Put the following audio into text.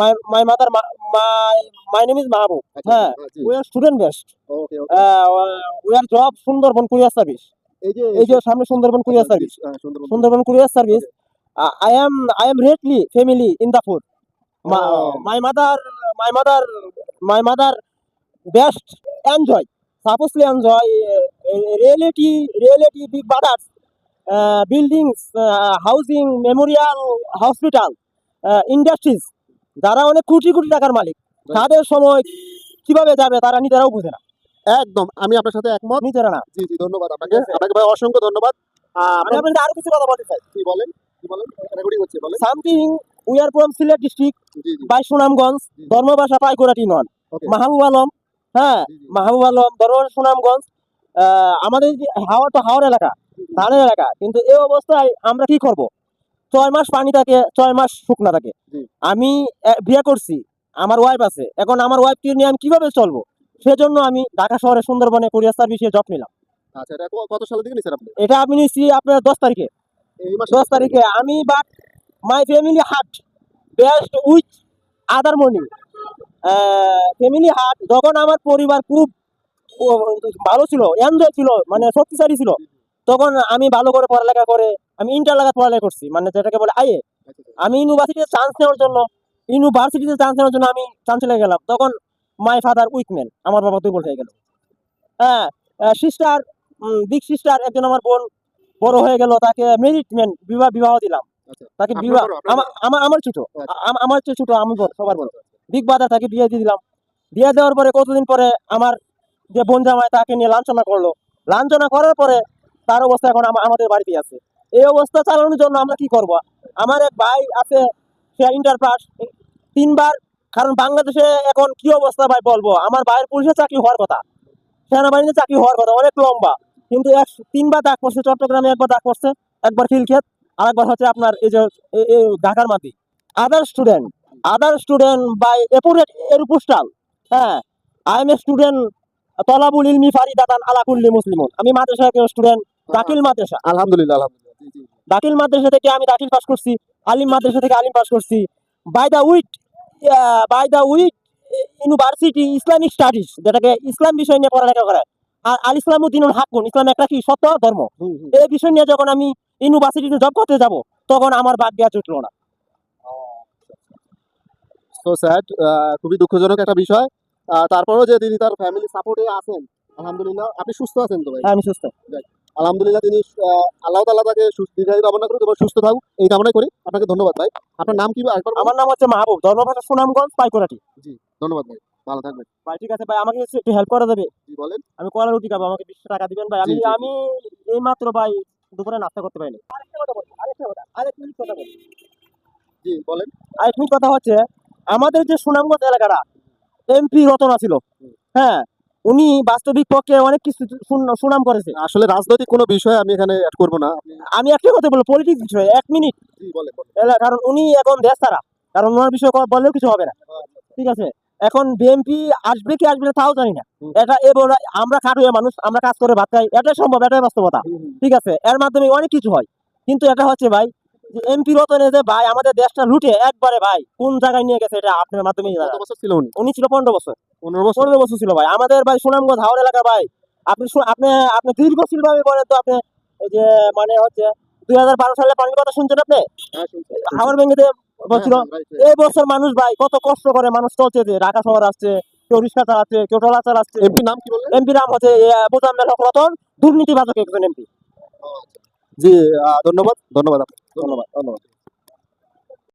my my mother my my, name is Mahabub. আচ্ছা, হ্যাঁ হ্যাঁ, we are student based. Okay okay Uh, we are job Sundarban courier service. এই যে এই যে সামনে সুন্দরবন courier service. হ্যাঁ, Sundarban service. Uh, I am I am greatly family in the food. My, Oh. my mother my mother my mother best enjoy supposedly enjoy uh, reality reality big brothers uh, buildings uh, housing memorial hospital uh, industries যারা অনেক কোটি কোটি টাকার মালিক তাদের সময় কীভাবে যাবে তারা নিজেরাও বুঝে না। একদম আমি আপনার সাথে একমত। নিজেরা না। জি জি ধন্যবাদ আপনাকে। আপনাকে ভাই অসংখ্য ধন্যবাদ। আমি আরও কিছু কথা বলতে চাই। কি বলেন কি বলেন? হচ্ছে বলেন। Something we are from Sylhet district by Sunamganj. ধর্মবাসা নন। মাহবুব আলম হ্যাঁ। মাহবুব আলম ধর্মবাসা সুনামগঞ্জ আহ, আমাদের হাওড় তো হাওড় এলাকা ধানের এলাকা কিন্তু এই অবস্থায় আমরা কি করব? ছয় মাস পানি থাকে ছয় মাস শুকনা থাকে। আমি বিয়ে করছি আমার ওয়াইফ আছে। এখন আমার ওয়াইফকে নিয়ে আমি কীভাবে চলবো? সেজন্য আমি ঢাকা শহরে সুন্দরবনে কোরিয়ার সার্ভিসে জব নিলাম। আচ্ছা এটা কত সালে থেকে নিছেন আপনি? এটা আমি আপনার দশ তারিখে। এই মাসে দশ তারিখে। আমি but my family heart best with other morning family heart যখন আমার পরিবার খুব ভালো ছিল এনজয় ছিল মানে শক্তিশালী ছিল তখন আমি ভালো করে পড়ালেখা করে আমি ইন্টার লাগা পড়ালেখা করছি। মানে যেটাকে বলে আইএ। আচ্ছা, আচ্ছা। আমি ইউনিভার্সিটিতে চান্স নেওয়ার জন্য ইউনিভার্সিটিতে চান্স নেওয়ার জন্য আমি চান্স চলে গেলাম। তখন মাই ফাদার উইকম্যান আমার বাবা দুর্বল হয়ে গেল। হ্যাঁ সিস্টার বিগ সিস্টার একজন আমার বোন বড় হয়ে গেল তাকে মেরিটমেন্ট বিবাহ বিবাহ দিলাম। আচ্ছা। তাকে বিবাহ আমার আমার ছোট আচ্ছা। আমার ছোট আমি বড় সবার বড়। বিগ বাজার তাকে বিয়ে দিয়ে দিলাম। বিয়ে দেওয়ার পরে কতদিন পরে আমার যে বোন জামাই তাকে নিয়ে লাঞ্ছনা করল। লাঞ্ছনা করার পরে তার অবস্থা এখন আমাদের বাড়িতে আছে। এই অবস্থা চালানোর জন্য আমরা কি করব? আমার এক ভাই আছে, সে ইন্টার পাস তিনবার, কারণ বাংলাদেশে এখন কি অবস্থা ভাই বলব? আমার ভাইয়ের পুলিশের চাকরি হওয়ার কথা। সেনাবাহিনীতে চাকরি হওয়ার কথা, অনেক লম্বা। কিন্তু এক তিনবার ডাক পড়ছে, চট্টগ্রামে একবার ডাক পড়ছে, একবার খিলক্ষেত আর একবার হচ্ছে আপনার এই যে ঢাকার মাটি। Other student other student by এপুরেট এর পোস্টাল হ্যাঁ আই এম এ স্টুডেন্ট তলাবুল ইলমি ফারিদাতান আলাকুল্লি মুসলিমুন। আমি মাদ্রাসা স্টুডেন্ট দাখিল মাদ্রাসা। আলহামদুলিল্লাহ আলহামদুলিল্লাহ। দাখিল মাদ্রাসা থেকে আমি দাখিল পাস করছি আলিম মাদ্রাসা থেকে আলিম পাস করছি। By the way by the way university Islamic studies যেটাকে ইসলাম বিষয় নিয়ে পড়ালেখা করে। আর আল ইসলামুদ্দিনুল হাকুন ইসলাম একটা কি? সত্য ধর্ম। এই বিষয় নিয়ে যখন আমি ইউনিভার্সিটিতে জব করতে যাব তখন আমার বাদ দেওয়া জুটলো না। সো স্যাড খুবই দুঃখজনক একটা বিষয়। তারপরেও যে তিনি তার ফ্যামিলি সাপোর্টে আছেন আলহামদুলিল্লাহ। আপনি সুস্থ আছেন তো ভাই? হ্যাঁ, আমি সুস্থ। আলহামদুলিল্লাহ তিনি আল্লাহ তাআলা তাকে দীর্ঘায়ু কামনা করুক এবং সুস্থ থাকুক। এই কামনাই করি। আপনাকে ধন্যবাদ ভাই। আপনার নাম কি আমার নাম হচ্ছে মাহবুব। ধর্মভাষা সুনামগঞ্জ পাইকোরাটি। জি ধন্যবাদ ভাই। ভালো থাকবেন। ভাই ঠিক আছে ভাই আমাকে একটু হেল্প করে দেবে জি বলেন। আমি কলা রুটি খাব? আমাকে বিশ টাকা দিবেন ভাই। আমি। আমি এই মাত্র ভাই দুপুরে নাস্তা করতে পারিনি। আরেকটা কথা আরেকটা কথা, আরেক কথা বলি। জি বলেন। আরেক মিনিট কথা হচ্ছে আমাদের যে সুনামগঞ্জ এলাকাটা এমপি রতনা ছিল। হ্যাঁ উনি বাস্তবিক পক্ষে অনেক কিছু সুনাম করেছে। আসলে রাজনৈতিক কোনো বিষয় আমি এখানে অ্যাড করব না। আমি একটা কথা বলব পলিটিক্স বিষয়ে এক মিনিট কারণ উনি এখন দেশ তারা কারণ ওনার বিষয়ে বললেও কিছু হবে না। ঠিক আছে? এখন বিএনপি আসবে কি আসবে না তাও জানি না। এটা এবার আমরা খাটুয়া মানুষ আমরা কাজ করে ভাত খাই এটাই সম্ভব এটাই বাস্তবতা। ঠিক আছে? এর মাধ্যমে অনেক কিছু হয়। কিন্তু এটা হচ্ছে ভাই এমপি রতনে যে ভাই আমাদের দেশটা লুটে একবারে ভাই কোন জায়গায় নিয়ে গেছে এটা আপনার মাধ্যমে কত বছর ছিল উনি? উনি ছিল পনেরো বছর। পনেরো বছর। পনেরো বছর ছিল ভাই। আমাদের ভাই সুনামগঞ্জ হাওড় এলাকা ভাই। আপনি আপনি আপনি বলেন তো আপনি এই যে মানে হচ্ছে দুই হাজার বারো সালে পানির কথা শুনছেন আপনি? হ্যাঁ, হাওড় ভেঙেতে বলছিল হ্যাঁ, right. এই বছর মানুষ ভাই কত কষ্ট করে মানুষ চলছে যে ঢাকা শহর আসছে কেউ রিক্সা চালাচ্ছে কেউ ট্রলার চালাচ্ছে। এমপি নাম কি বললেন? এমপি নাম হচ্ছে বোজাম্মেল হক রতন দুর্নীতিবাদক একজন এমপি জি ধন্যবাদ ধন্যবাদ। ধন্যবাদ ধন্যবাদ